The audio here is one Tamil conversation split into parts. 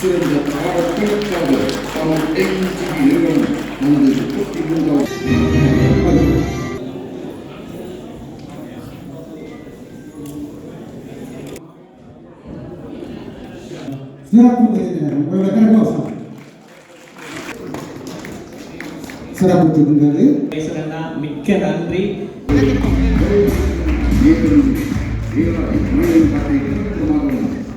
சிறந்த பாடற்கருத்தாக தமிழ் என்ஜிபி நிறுவனம் நமது முப்பத்தி மூன்றாவது சிறப்பு விருந்தினர் உங்களோட கரகோஷம் சிறப்பு விருந்தினர் பேசுறேன்னா மிக்க நன்றி.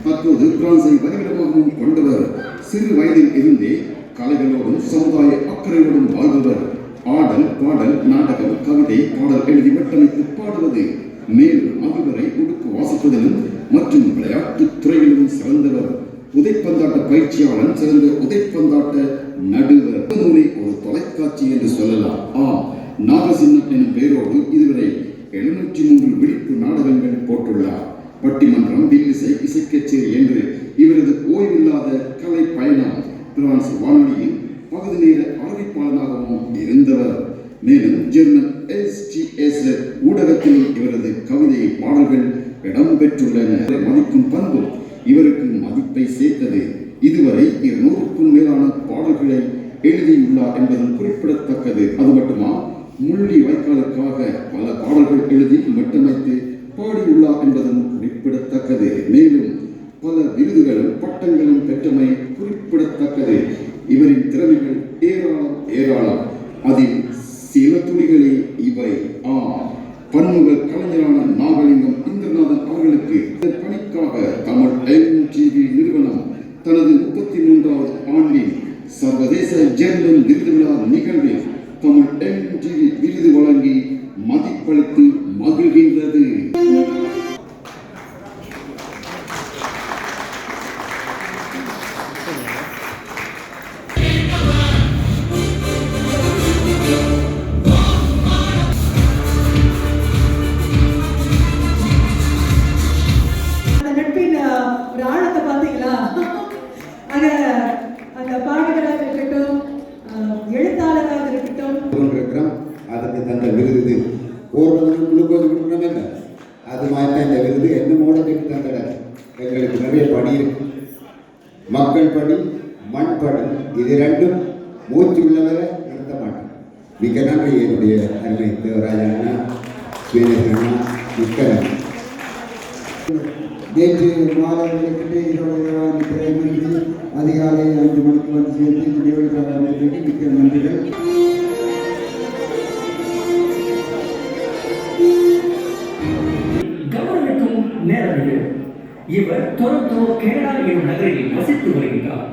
தற்போது பிரான்சை வதிவிடமாகவும் கொண்டவர் சிறு வயதில் இருந்தே கலைகளோடும் சமுதாய அக்கறையோடும் வாழ்பவர். ஆடல் பாடல் நாடகம் கவிதை பாடல் எழுதி வட்டமைத்து பாடுவது மேலும் மகிழ்வரை உடுக்கு வாசிப்பதிலும் மற்றும் விளையாட்டுத் துறையிலும் சிறந்தவர். உதைப்பந்தாட்ட பயிற்சியாளன் சிறந்த உதைப்பந்தாட்ட நடுவர். ஒரு தொலைக்காட்சி என்று சொல்லலாம். ஆம் நாகசின்னம் எனும் பெயரோடு இதுவரை எழுநூற்றி மூன்று விழிப்பு நாடகங்கள் போட்டுள்ளார். பட்டிமன்றம் வில்லிசை இசைக்கச்சேரி என்று இவரது ஓய்வில்லாத கலை பயணம் பிரான்ஸ் வானொலியில் பகுதி நேர அறிவிப்பாளனாகவும் இருந்தவர். மேலும் ஜெர்மன் எஸ்டிஎஸ் ஊடகத்தில் இவரது கவிதை பாடல்கள் இடம்பெற்றுள்ளன மதிக்கும் பண்பு இவருக்கு மதிப்பை சேர்த்தது இதுவரை இருநூறுக்கும் மேலான பாடல்களை எழுதியுள்ளார் என்பதும் குறிப்பிடத்தக்கது அது மட்டுமா முள்ளி வாய்க்காலுக்காக பல பாடல்கள் எழுதி மட்டுமைத்து பாடியுள்ளார் என்பதும் குறிப்பிடத்தக்கது மேலும் பல விருதுகளும் பட்டங்களும் பெற்றமை குறிப்பிடத்தக்கது. இவரின் திறமைகள் பார்த்தீங்களா அந்த அந்த பாடகராக இருக்கட்டும் எழுத்தாளராக இருக்கட்டும். கொண்டிருக்கிறோம் அதுக்கு தந்த விருது. இது குளுக்கோஸ் கொடுக்கணும் இல்லை அது மாதிரி தான் இந்த விருது என்ன மூலத்துக்கு தந்தட எங்களுக்கு நிறைய பணி இருக்கு. மக்கள் பணி மண் பணி இது ரெண்டும் மூச்சு உள்ளவரை நடத்த மாட்டோம். மிக்க நன்றி என்னுடைய அருமை தேவராஜா அண்ணா சுயநேசன் அண்ணா மிக்க நன்றி. நேற்று மாலை விளக்கிட்டு இரவு திரைமணிக்கு அதிகாலை அஞ்சு மணிக்கு வந்து சேர்த்து இந்த அமைப்பிற்கு மிக்க நன்றிகள். கவர்னருக்கும் நேரம் இவர் டொரண்டோ கனடா எனும் நகரில் வசித்து வருகின்றார்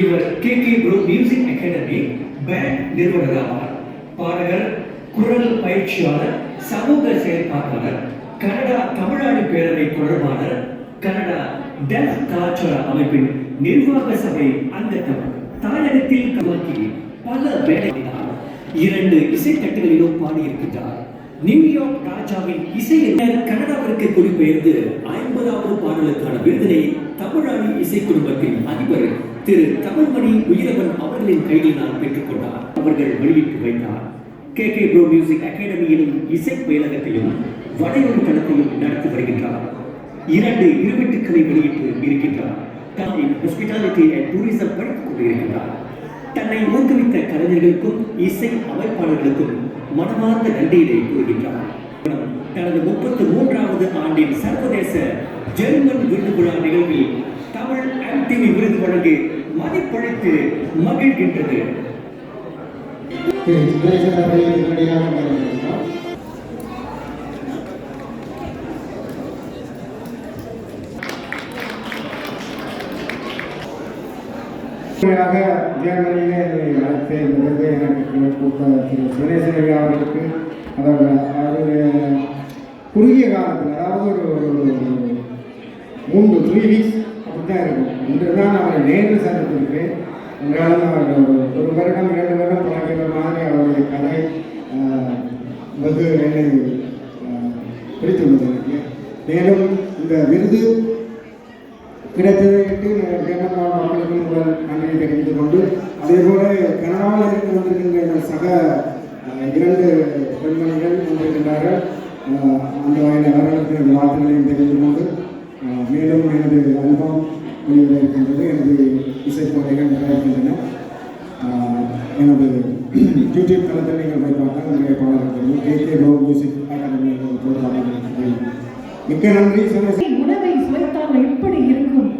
இவர் K K pro music academy band நிறுவனராவார். பாடகர் குரல் பயிற்சியாளர் சமூக செயற்பாட்டாளர் கனடா தமிழ்நாடு பேரவை தொடர்பாளர் கனடா டெஃப் கலாச்சார அமைப்பின் நிர்வாக சபை அங்கத்தவர் தாயகத்தில் கலக்கி பல வேலைகளால் இரண்டு இசைத்தட்டுகளிலும் பாடியிருக்கின்றார். நியூயார்க் ராஜாவின் இசை கனடாவிற்கு குடிபெயர்ந்து ஐம்பதாவது பாடலுக்கான விருதினை தமிழாளி இசை குடும்பத்தின் அதிபர் திரு தமிழ்மணி உயிரவன் அவர்களின் கையினால் பெற்றுக்கொண்டார். அவர்கள் வெளியிட்டு வைத்தார். கே கே ப்ரோ மியூசிக் அகாடமியிலும் இசை பயிலகத்தையும் வடையொலி தளத்தையும் நடத்தி வருகின்றார். இரண்டு இருவெட்டுக்களை வெளியிட்டு இருக்கின்றார். தமிழின் ஹாஸ்பிட்டாலிட்டி அண்ட் டூரிசம் படித்துக் கொண்டிருக்கின்றார். தன்னை ஊக்குவித்த கலைஞர்களுக்கும் இசை அமைப்பாளர்களுக்கும் மனமார்ந்த நன்றியினை கூறுகின்றார். தனது முப்பத்து மூன்றாவது ஆண்டின் சர்வதேச ஜெர்மன் விருது விழா நிகழ்வில் தமிழ் ஆக்டிவி விருது வழங்கி மதிப்பளித்து மகிழ்கின்றது. திரு சுரேசன் ஜெர்மனியிலே என்னை அழைத்து இந்த எனக்கு கொடுத்த திரு சுரேசரவி அவர்களுக்கு அவர் அது குறுகிய காலத்தில் அதாவது ஒரு மூன்று த்ரீ வீக்ஸ் அப்படி தான் இருக்கும். இன்று தான் அவரை நேரில் சந்தித்திருக்கேன் உங்களால் அவர் ஒரு வருடம் இரண்டு வருடம் பழகிற மாதிரி அவருடைய கலை ஆஹ், வெகு என்னை ஆஹ், பிடித்துள்ளது எனக்கு மேலும் இந்த விருது கிடைத்ததையிட்டு ஜெர்மன் மக்களுக்கும் உங்கள் நன்றியை தெரிவித்துக் கொண்டு அதே போல கனடாவில் இருந்து வந்திருக்கின்ற எங்கள் சக இரண்டு பெண்மணிகள் வந்திருக்கின்றார்கள். அந்த வகையில் அவர்களுக்கு எனது வாழ்த்துக்களையும் தெரிந்து கொண்டு மேலும் எனது அனுபவம் வெளியிட இருக்கின்றது. எனது இசைப்பொருளைகள் நிறைய இருக்கின்றன. அஹ், எனது யூடியூப் தளத்தில் நீங்கள் போய் பார்த்தால் நிறைய பாடல்கள் கே கே கோ மியூசிக் அகாடமி மிக்க நன்றி உணவை சுவைத்தால் எப்படி இருக்கும்.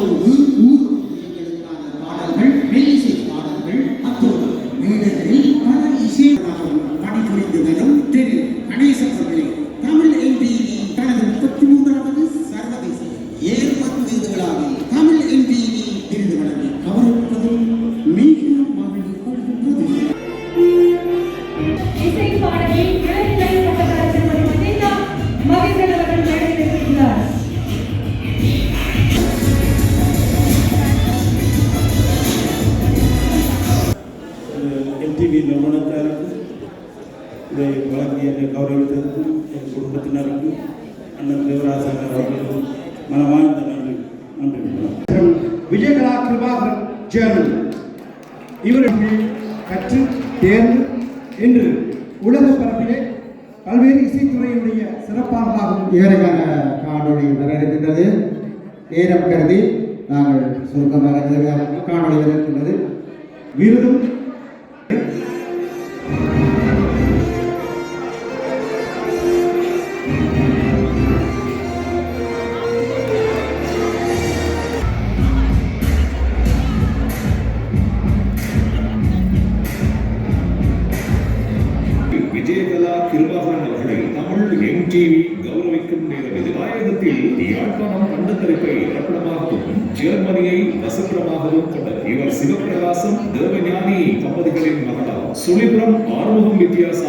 o இவர்கள் கற்று தேர்ந்து இன்று உலக பரப்பிலே பல்வேறு இசைத்துறையினுடைய சிறப்பானதாகவும் இவருக்கான காணொலி வரவிருக்கின்றது. நேரம் கருதி நாங்கள் சுருக்கமாக காணொலி வரவிருக்கின்றது. விருதும்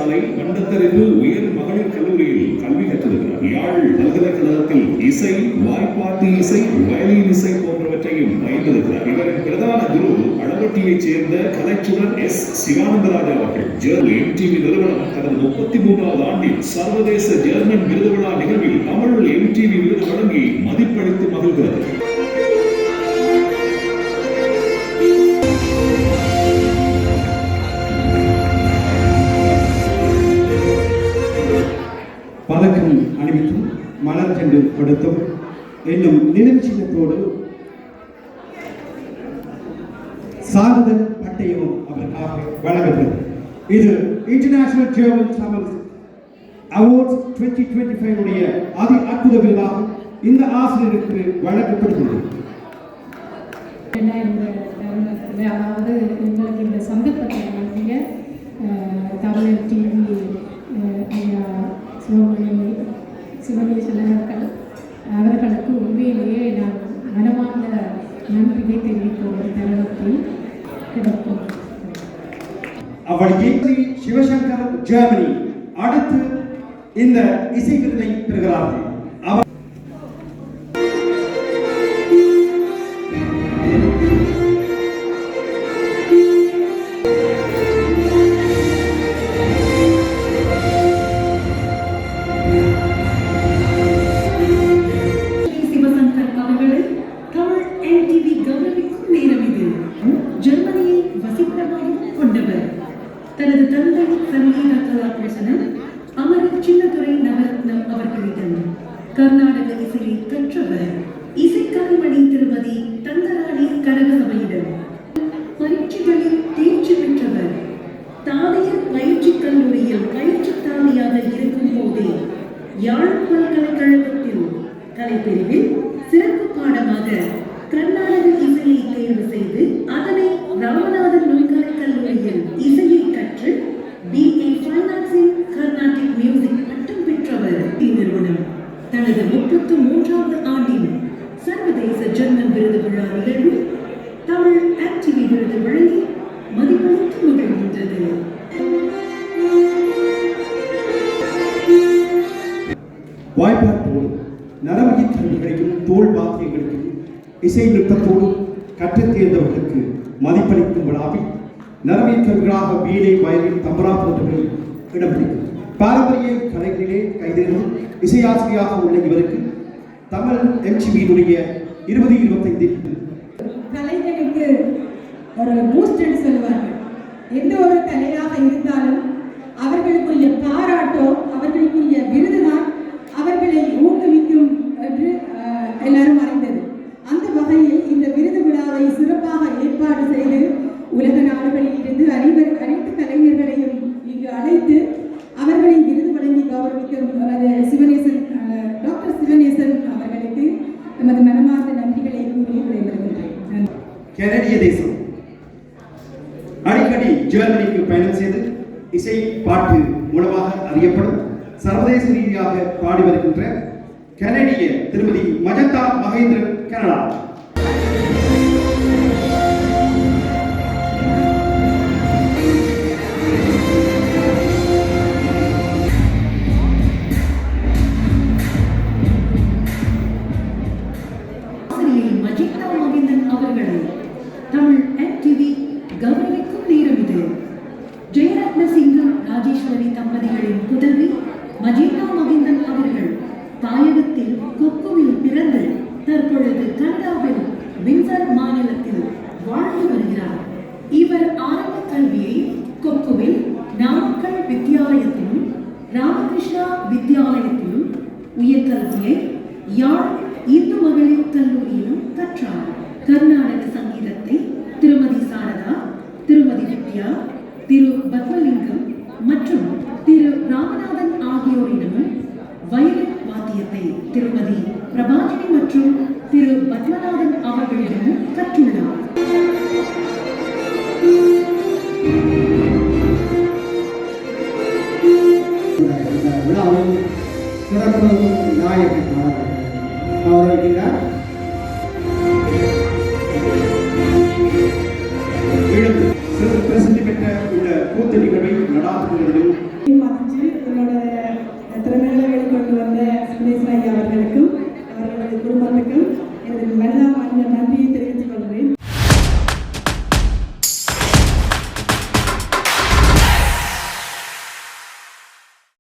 வித்தியாசாலை கண்டத்தரிப்பு உயர் மகளிர் கல்லூரியில் கல்வி கற்றிருக்கிறார் யாழ் பல்கலைக்கழகத்தில் இசை வாய்ப்பாட்டு இசை வயலின் இசை போன்றவற்றையும் பயின்றிருக்கிறார். இவரின் பிரதான குரு அளவட்டியைச் சேர்ந்த கலைச்சுடர் எஸ். சிவானந்தராஜா அவர்கள். ஜெர்மன் எம்டிவி நிறுவனம் கடந்த முப்பத்தி மூன்றாவது ஆண்டில் சர்வதேச ஜெர்மன் விருது விழா நிகழ்வில் தமிழ் எம்டிவி விருது வழங்கி மதிப்பளித்து மகிழ்கிறது. மலர் என்னும் நினைவு சின்னத்தோடு சான்றிதழ் பட்டயமும் அவருக்காக வழங்கப்படும் இது international German Tamil awards twenty twenty five உடைய அதி அற்புத விருதாக இந்த ஆசிரியருக்கு வழங்கப்படுகிறது அதாவது எங்களுக்கு இந்த சந்தர்ப்பத்தை வழங்கிய தமிழர் டிவி ஐயா சிவமணி சிவனேசன் அவர்கள் அவர்களுக்கு உண்மையிலேயே நான் மனமார்ந்த நன்றியை தெரிவித்த ஒரு தருணத்தில் கிடைக்கும் அவள் இயற்றி சிவசங்கர் ஜெர்மனி அடுத்து இந்த இசை விருதை பெறுகிறார்கள் தனது தந்தை சங்கீத கலாபூஷணம் அமர் சின்னதுரை நவரத்னம் அவர்களிடம் கர்நாடக இசையை கற்றவர் இசைக்கலைமணி திருமதி தங்கராணி கனகசபையிடம். பரீட்சைகளில் தேர்ச்சி பெற்றவர் தாதியர் பயிற்சி கல்லூரியில் பயிற்சி தாதியாக இருக்கும் போதே யாழ் பல்கலைக்கழகத்தில் கலைப்பிரிவில் இசை நுட்பத்தோடு கற்றுத் தேர்ந்தவர்களுக்கு மதிப்பளிக்கும் விழாவில் நரம்பியத் வீணை வயலின் தம்பரா போன்றவர்கள் இடம்பிடிக்கும் பாரம்பரிய கலைகளிலே கைதேறும் இசையாசிரியாக உள்ள இவருக்கு தமிழ் எம்ஜிபியினுடைய இருபது இருபத்தைந்து கலைஞனுக்கு ஒரு பூஸ்டர் சொல்வார்கள் எந்த ஒரு கலையாக இருந்தாலும் அவர்களை விருது வழங்கி கௌரவிக்கும் நமது சிவனேசன் டாக்டர் சிவனேசன் அவர்களுக்கு நமது மனமார்ந்த நன்றிகளை கூறி விடைபெறுகின்றேன். கனடிய தேசம். அடிக்கடி ஜெர்மனிக்கு பயணம் செய்து இசை பாட்டு மூலமாக அறியப்படும் சர்வதேச ரீதியாக பாடி வருகின்ற கனடிய திருமதி மஜந்தா மகேந்திரன் கனடா. திரு பத்மலிங்கம் மற்றும் திரு ராமநாதன் ஆகியோரிடமும் வயலின் வாத்தியத்தை திருமதி பிரபாஜினி மற்றும் திரு பத்மநாதன் அவர்களிடமும் கற்றுள்ளார்